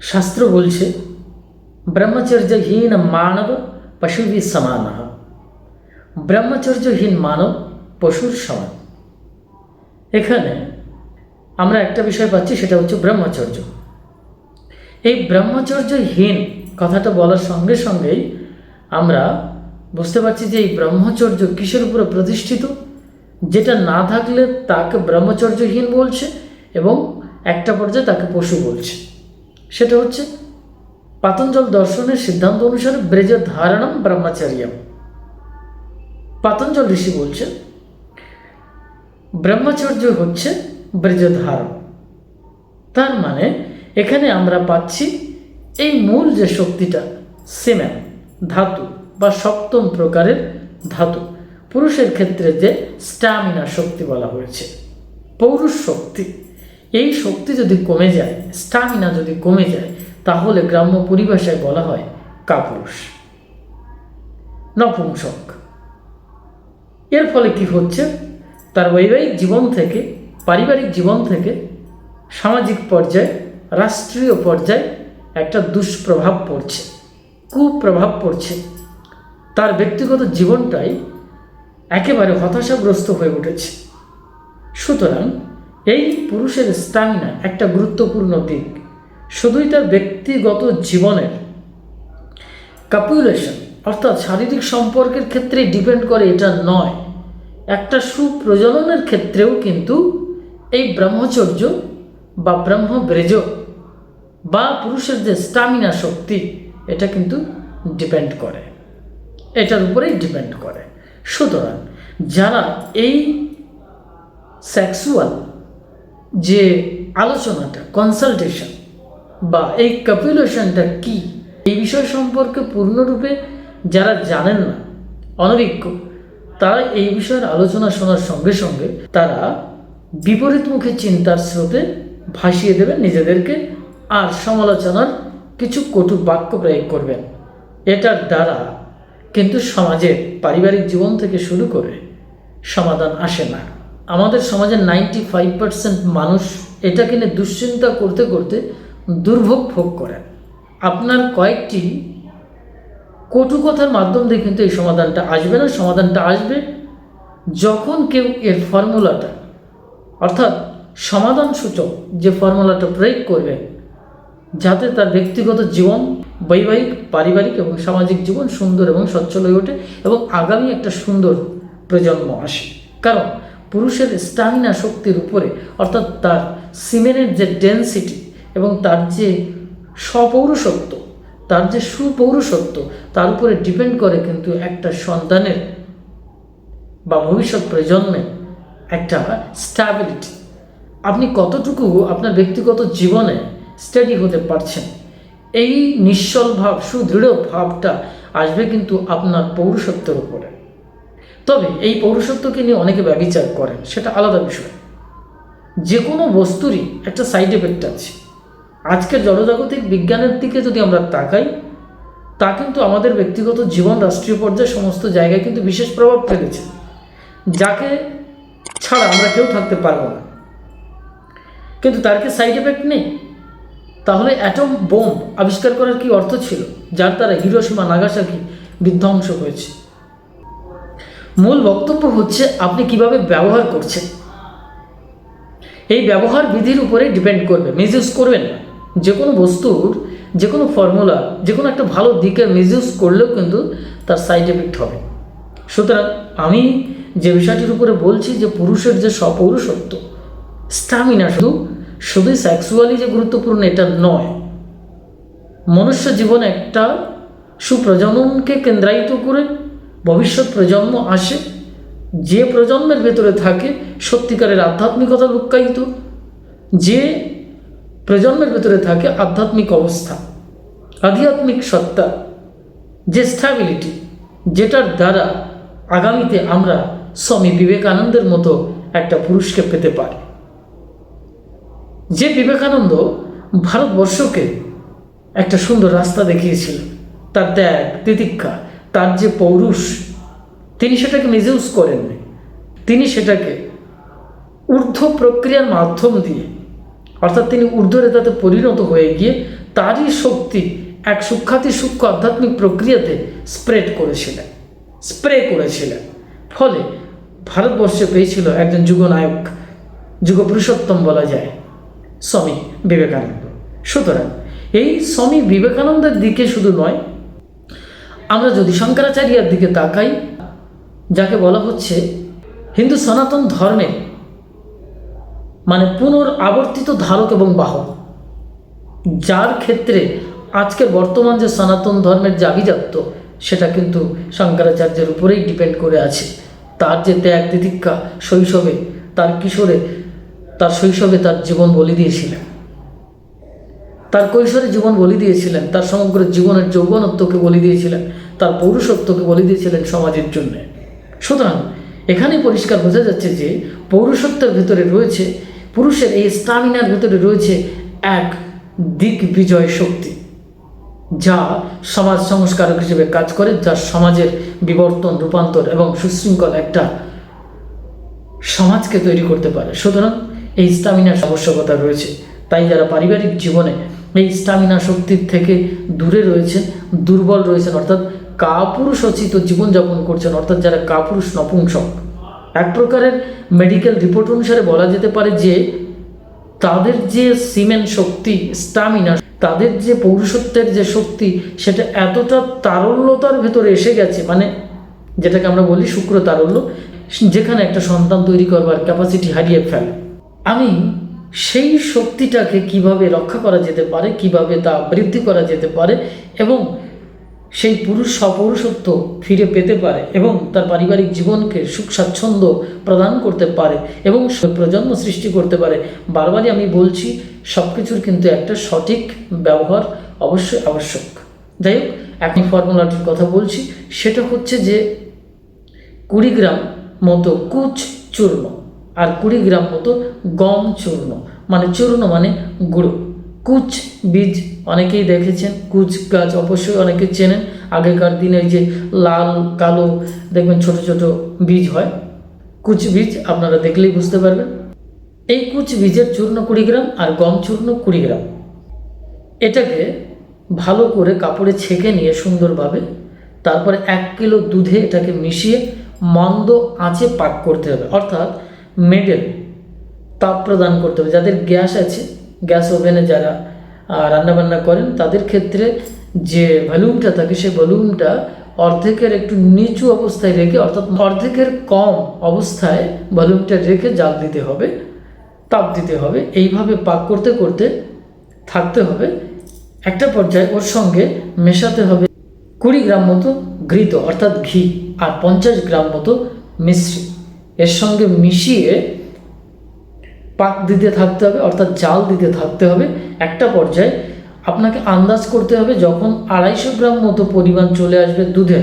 শাস্ত্র বলছে, ব্রহ্মচর্যহীন মানব পশুবি সমান। ব্রহ্মচর্যহীন মানব পশুর সমান। এখানে আমরা একটা বিষয় পাচ্ছি, সেটা হচ্ছে ব্রহ্মচর্য। এই ব্রহ্মচর্যহীন কথাটা বলার সঙ্গে সঙ্গেই আমরা বুঝতে পারছি যে এই ব্রহ্মচর্য কিসের উপরে প্রতিষ্ঠিত, যেটা না থাকলে তাকে ব্রহ্মচর্যহীন বলছে এবং একটা পর্যায়ে তাকে পশু বলছে। সেটা হচ্ছে পাতঞ্জল দর্শনের সিদ্ধান্ত অনুসারে ব্রেজ ধারণম ব্রহ্মচর্যম। পাতঞ্জল ঋষি বলছেন, ব্রহ্মচর্য হচ্ছে ব্রজধারণ তার মানে এখানে আমরা পাচ্ছি এই মূল যে শক্তিটা, সিমেন, ধাতু বা সপ্তম প্রকারের ধাতু। পুরুষের ক্ষেত্রে যে স্ট্যামিনা শক্তি বলা হয়েছে, পৌরুষ শক্তি। এই শক্তি যদি কমে যায় স্ট্যামিনা যদি কমে যায়, তাহলে গ্রাম্য পরিভাষায় বলা হয় কাপুরুষ। নপুংসক। এর ফলে কি হচ্ছে? তার বৈবাহিক জীবন থেকে, পারিবারিক জীবন থেকে সামাজিক পর্যায়ে, রাষ্ট্রীয় পর্যায়ে একটা দুষ্প্রভাব পড়ছে, কুপ্রভাব পড়ছে। তার ব্যক্তিগত জীবনটাই একেবারে হতাশাগ্রস্ত হয়ে উঠেছে। সুতরাং এই পুরুষের স্ট্যামিনা একটা গুরুত্বপূর্ণ দিক। শুধুই তার ব্যক্তিগত জীবনের কাপুলেশন অর্থাৎ শারীরিক সম্পর্কের ক্ষেত্রে ডিপেন্ড করে এটা নয়। একটা সুপ্রজননের ক্ষেত্রেও কিন্তু এই ব্রহ্মচর্য বা ব্রহ্মব্রেজ বা পুরুষের যে স্টামিনা শক্তি, এটা কিন্তু ডিপেন্ড করে। এটার উপরেই ডিপেন্ড করে। সুতরাং যারা এই সেক্সুয়াল যে আলোচনাটা কনসালটেশন বা এই কপিলেশনটা কি, এই বিষয় সম্পর্কে পূর্ণরূপে যারা জানেন না, অনভিজ্ঞ, তারা এই বিষয়ের আলোচনা শোনার সঙ্গে সঙ্গে তারা বিপরীতমুখী চিন্তার স্রোতে ভাসিয়ে দেবেন নিজেদেরকে আর সমালোচনার কিছু কটু বাক্য প্রয়োগ করবেন। এটার দ্বারা কিন্তু সমাজের পারিবারিক জীবন থেকে শুরু করে সমাধান আসে না। আমাদের সমাজের নাইনটি ফাইভ পার্সেন্ট মানুষ এটাকে নিয়ে দুশ্চিন্তা করতে করতে দুর্ভোগ ভোগ করেন আপনার কয়েকটি কটু কথার মাধ্যম দিয়ে কিন্তু এই সমাধানটা আসবে না, সমাধানটা আসবে যখন কেউ এর ফর্মুলাটা, অর্থাৎ সমাধান সূচক যে ফর্মুলাটা প্রয়োগ করবে, যাতে তার ব্যক্তিগত জীবন, বৈবাহিক, পারিবারিক এবং সামাজিক জীবন সুন্দর এবং সচ্ছল হয়ে ওঠে এবং আগামী একটা সুন্দর প্রজন্ম আসে। কারণ পুরুষের স্টামিনা শক্তির উপরে, অর্থাৎ তার সিমেনের যে ডেন্সিটি এবং তার যে স্বপৌরসত্ব তার যে সুপৌরসত্ব তার উপরে ডিপেন্ড করে কিন্তু একটা সন্তানের বা ভবিষ্যৎ প্রজন্মে একটা স্ট্যাবিলিটি আপনি কতটুকু আপনার ব্যক্তিগত জীবনে স্টাডি হতে পারছেন? এই নিশ্চল ভাব, সুদৃঢ় ভাবটা আসবে কিন্তু আপনার পৌরসত্বের উপরে। তবে এই পৌরসত্বকে নিয়ে অনেকে ব্যবিচার করেন, সেটা আলাদা বিষয়। যে কোনো বস্তুরই একটা সাইড এফেক্ট আছে। আজকের জনজাগতিক বিজ্ঞানের দিকে যদি আমরা তাকাই, তা কিন্তু আমাদের ব্যক্তিগত জীবন রাষ্ট্রীয় পর্যায়ে সমস্ত জায়গায় কিন্তু বিশেষ প্রভাব ফেলেছে, যাকে ছাড়া আমরা কেউ থাকতে পারব না। কিন্তু তার কি সাইড এফেক্ট নেই? তাহলে অ্যাটম বোম আবিষ্কার করার কি অর্থ ছিল, যার দ্বারা হিরোসীমা নাগাসাকি বিধ্বংস হয়েছে? মূল বক্তব্য হচ্ছে আপনি কীভাবে ব্যবহার করছেন। এই ব্যবহার বিধির উপরে ডিপেন্ড করবে। মিসইউজ করবেন না। যে কোনো বস্তুর যে কোনো ফর্মুলা যে কোনো একটা ভালো দিকের মিসইউজ করলেও কিন্তু তার সাইড এফেক্ট হবে। সুতরাং আমি যে বিষয়টির উপরে বলছি যে পুরুষের যে সপৌরুষত্ব স্টামিনা শুধু শুধুই সেক্সুয়ালি যে গুরুত্বপূর্ণ এটা নয়, মনুষ্য জীবন একটা সুপ্রজননকে কেন্দ্রায়িত করে ভবিষ্যৎ প্রজন্ম আসে, যে প্রজন্মের ভেতরে থাকে সত্যিকারের আধ্যাত্মিকতা লুক্কায়িত, যে প্রজন্মের ভেতরে থাকে আধ্যাত্মিক অবস্থা, আধ্যাত্মিক সত্তা, যে স্ট্যাবিলিটি যেটার দ্বারা আগামীতে আমরা স্বামী বিবেকানন্দের মতো একটা পুরুষকে পেতে পারি। যে বিবেকানন্দ ভারতবর্ষকে একটা সুন্দর রাস্তা দেখিয়েছিলেন, তার ত্যাগ, তিতিক্ষা তার যে পৌরুষ, তিনি সেটাকে মিসইউজ করেননি তিনি সেটাকে ঊর্ধ্ব প্রক্রিয়ার মাধ্যম দিয়ে, অর্থাৎ তিনি ঊর্ধ্বরেতাতে পরিণত হয়ে গিয়ে তারই শক্তি এক সুখ্যাতি সূক্ষ্ম আধ্যাত্মিক প্রক্রিয়াতে স্প্রেড করেছিলেন স্প্রে করেছিলেন। ফলে ভারতবর্ষে পেয়েছিল একজন যুগনায়ক যুগ পুরুষোত্তম বলা যায়, স্বামী বিবেকানন্দ। সুতরাং এই স্বামী বিবেকানন্দের দিকে শুধু নয় আমরা যদি শঙ্করাচার্যের দিকে তাকাই, যাকে বলা হচ্ছে হিন্দু সনাতন ধর্মে মানে পুনরাবর্তিত ধারক এবং বাহক, যার ক্ষেত্রে আজকের বর্তমান যে সনাতন ধর্মের যে আভিজাত্য, সেটা কিন্তু শঙ্করাচার্যের উপরেই ডিপেন্ড করে আছে। তার যে ত্যাগ তিতিক্ষা শৈশবে, তার কিশোরে, তার শৈশবে তার জীবন বলি দিয়েছিলেন। তার কৈশোরে জীবন বলি দিয়েছিলেন, তার সমগ্র জীবনের যৌবনত্বকে বলি দিয়েছিলেন, তার পৌরুষত্বকে বলি দিয়েছিলেন সমাজের জন্য। সুতরাং এখানেই পরিষ্কার বোঝা যাচ্ছে যে পৌরুষত্বের ভেতরে রয়েছে, পুরুষের এই স্টামিনার ভেতরে রয়েছে এক দিক বিজয় শক্তি, যা সমাজ সংস্কারক হিসেবে কাজ করে, যা সমাজের বিবর্তন, রূপান্তর এবং সুশৃঙ্খল একটা সমাজকে তৈরি করতে পারে। সুতরাং এই স্টামিনার আবশ্যকতা রয়েছে। তাই যারা পারিবারিক জীবনে এই স্টামিনা শক্তির থেকে দূরে রয়েছেন, দুর্বল রয়েছেন, অর্থাৎ কাপুরুষোচিত জীবনযাপন করছেন, অর্থাৎ যারা কাপুরুষ নপুংসক। এক প্রকারের মেডিকেল রিপোর্ট অনুসারে বলা যেতে পারে যে, তাদের যে সিমেন শক্তি স্টামিনা তাদের যে পৌরুষত্বের যে শক্তি, সেটা এতটা তারল্যতার ভেতরে এসে গেছে মানে যেটাকে আমরা বলি শুক্র তারল্য, যেখানে একটা সন্তান তৈরি করবার ক্যাপাসিটি হারিয়ে ফেলে। আমি সেই শক্তিটাকে কীভাবে রক্ষা করা যেতে পারে, কীভাবে তা বৃদ্ধি করা যেতে পারে এবং সেই পুরুষ সপৌরুষত্ব ফিরে পেতে পারে এবং তার পারিবারিক জীবনকে সুখ, স্বাচ্ছন্দ্য প্রদান করতে পারে এবং প্রজন্ম সৃষ্টি করতে পারে। বারবারই আমি বলছি সব কিছুর কিন্তু একটা সঠিক ব্যবহার অবশ্যই আবশ্যক। যাই হোক, এখন ফর্মুলাটির কথা বলছি, সেটা হচ্ছে যে কুড়ি গ্রাম মতো কুচ চূর্ণ আর কুড়ি গ্রাম মতো গম চূর্ণ। মানে চূর্ণ মানে গুঁড়ো। কুচ বীজ অনেকেই দেখেছেন, কুচ গাছ অবশ্যই অনেকে চেনেন। আগেকার দিনে যে লাল, কালো, দেখবেন ছোট ছোট বীজ হয়। কুচ বীজ আপনারা দেখলেই বুঝতে পারবেন। এই কুচ বীজের চূর্ণ কুড়ি গ্রাম আর গম চূর্ণ কুড়ি গ্রাম। এটাকে ভালো করে কাপড়ে ছেঁকে নিয়ে সুন্দরভাবে তারপরে এক কিলো দুধে এটাকে মিশিয়ে মন্দ আঁচে পাক করতে হবে। অর্থাৎ মেডেল তাপ প্রদান করতে হবে। যাদের গ্যাস আছে, গ্যাস ওভেনে যারা রান্নাবান্না করেন, তাদের ক্ষেত্রে যে ভলিউমটা থাকে, সেই ভলিউমটা অর্ধেকের একটু নিচু অবস্থায় রেখে, অর্থাৎ অর্ধেকের কম অবস্থায় ভলিউমটা রেখে জাল দিতে হবে, তাপ দিতে হবে। এইভাবে পাক করতে করতে থাকতে হবে। একটা পর্যায়ে ওর সঙ্গে মেশাতে হবে কুড়ি গ্রাম মতো ঘৃত, অর্থাৎ ঘি, আর পঞ্চাশ গ্রাম মতো মিশ্রি এর সঙ্গে মিশিয়ে পাক দিতে থাকতে হবে, অর্থাৎ জাল দিতে থাকতে হবে। একটা পর্যায়ে আপনাকে আন্দাজ করতে হবে যখন আড়াইশো গ্রাম মতো পরিমাণ চলে আসবে দুধে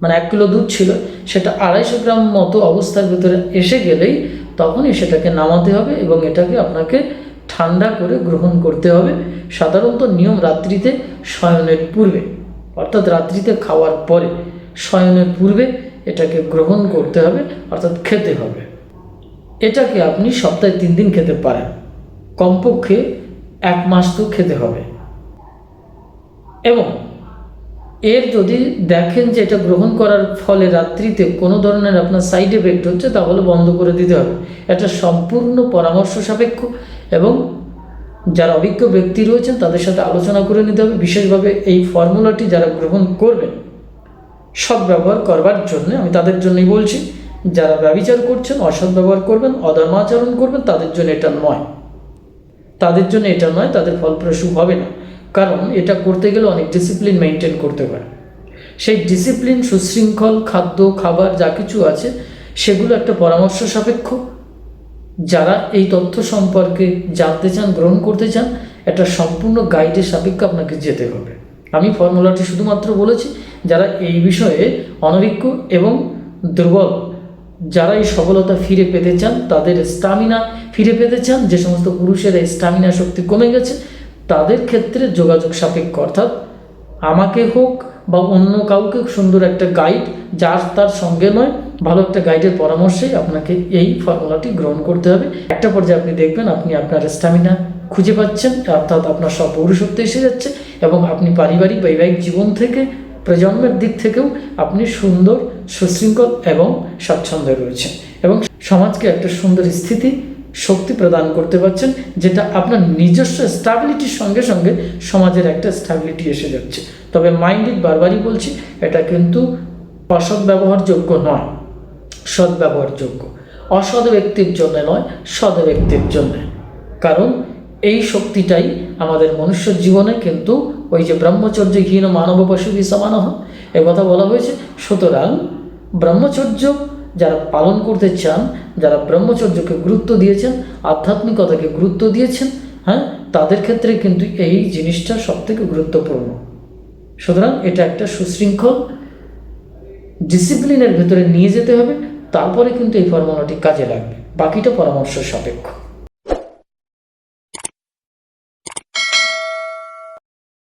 মানে এক কিলো দুধ ছিল, সেটা আড়াইশো গ্রাম মতো অবস্থার ভিতরে এসে গেলেই তখনই সেটাকে নামাতে হবে এবং এটাকে আপনাকে ঠান্ডা করে গ্রহণ করতে হবে। সাধারণত নিয়ম রাত্রিতে শয়নের পূর্বে, অর্থাৎ রাত্রিতে খাওয়ার পরে শয়নের পূর্বে এটাকে গ্রহণ করতে হবে, অর্থাৎ খেতে হবে। এটাকে আপনি সপ্তাহে তিন দিন খেতে পারেন। কমপক্ষে এক মাস তো খেতে হবে। এবং এর যদি দেখেন যে এটা গ্রহণ করার ফলে রাত্রিতে কোনো ধরনের আপনার সাইড এফেক্ট হচ্ছে, তাহলে বন্ধ করে দিতে হবে। এটা সম্পূর্ণ পরামর্শ সাপেক্ষ এবং যারা অভিজ্ঞ ব্যক্তি রয়েছেন, তাদের সাথে আলোচনা করে নিতে হবে। বিশেষভাবে এই ফর্মুলাটি যারা গ্রহণ করবেন সৎ ব্যবহার করবার জন্য, আমি তাদের জন্যই বলছি, যারা ব্যবিচার করছেন, অসৎ ব্যবহার করবেন অধর্মাচরণ করবেন, তাদের জন্য এটা নয়। তাদের জন্য এটা নয়, তাদের ফলপ্রসূ হবে না। কারণ এটা করতে গেলে অনেক ডিসিপ্লিন মেনটেন করতে পারে। সেই ডিসিপ্লিন সুশৃঙ্খল, খাদ্য, খাবার, যা কিছু আছে, সেগুলো একটা পরামর্শ সাপেক্ষ। যারা এই তথ্য সম্পর্কে জানতে চান, গ্রহণ করতে চান, একটা সম্পূর্ণ গাইডের সাপেক্ষে আপনাকে যেতে হবে। আমি ফর্মুলাটি শুধুমাত্র বলেছি যারা এই বিষয়ে অনভিজ্ঞ এবং দুর্বল যারা এই সফলতা ফিরে পেতে চান, তাদের স্টামিনা ফিরে পেতে চান, যে সমস্ত পুরুষের স্টামিনা শক্তি কমে গেছে, তাদের ক্ষেত্রে যোগাযোগ সাপেক্ষ, অর্থাৎ আমাকে হোক বা অন্য কাউকে সুন্দর একটা গাইড যার তার সঙ্গে নয়, ভালো একটা গাইডের পরামর্শে আপনাকে এই ফর্মুলাটি গ্রহণ করতে হবে। একটা পর্যায়ে আপনি দেখবেন আপনি আপনার স্টামিনা খুঁজে পাচ্ছেন, অর্থাৎ আপনার সব পৌরুষত্ব এসে যাচ্ছে এবং আপনি পারিবারিক, বৈবাহিক জীবন থেকে প্রজন্মের দিক থেকেও আপনি সুন্দর, সুশৃঙ্খল এবং স্বাচ্ছন্দ্যে রয়েছেন এবং সমাজকে একটা সুন্দর স্থিতি, শক্তি প্রদান করতে পারছেন, যেটা আপনার নিজস্ব স্টাবিলিটির সঙ্গে সঙ্গে সমাজের একটা স্টাবিলিটি এসে যাচ্ছে। তবে মাইন্ডেড বারবারই বলছি, এটা কিন্তু অসৎ ব্যবহারযোগ্য নয়। সৎ ব্যবহারযোগ্য। অসৎ ব্যক্তির জন্য নয়, সৎ ব্যক্তির জন্য। কারণ এই শক্তিটাই আমাদের মনুষ্য জীবনে কিন্তু ওই যে ব্রহ্মচর্য হীন মানব পশু সমান এ কথা বলা হয়েছে। সুতরাং ব্রহ্মচর্য যারা পালন করতে চান, যারা ব্রহ্মচর্যকে গুরুত্ব দিয়েছেন, আধ্যাত্মিকতাকে গুরুত্ব দিয়েছেন হ্যাঁ তাদের ক্ষেত্রে কিন্তু এই জিনিসটা সবথেকে গুরুত্বপূর্ণ। সুতরাং এটা একটা সুশৃঙ্খল ডিসিপ্লিনের ভেতরে নিয়ে যেতে হবে, তারপরে কিন্তু এই ফর্মুলাটি কাজে লাগবে। বাকিটা পরামর্শ সাপেক্ষ।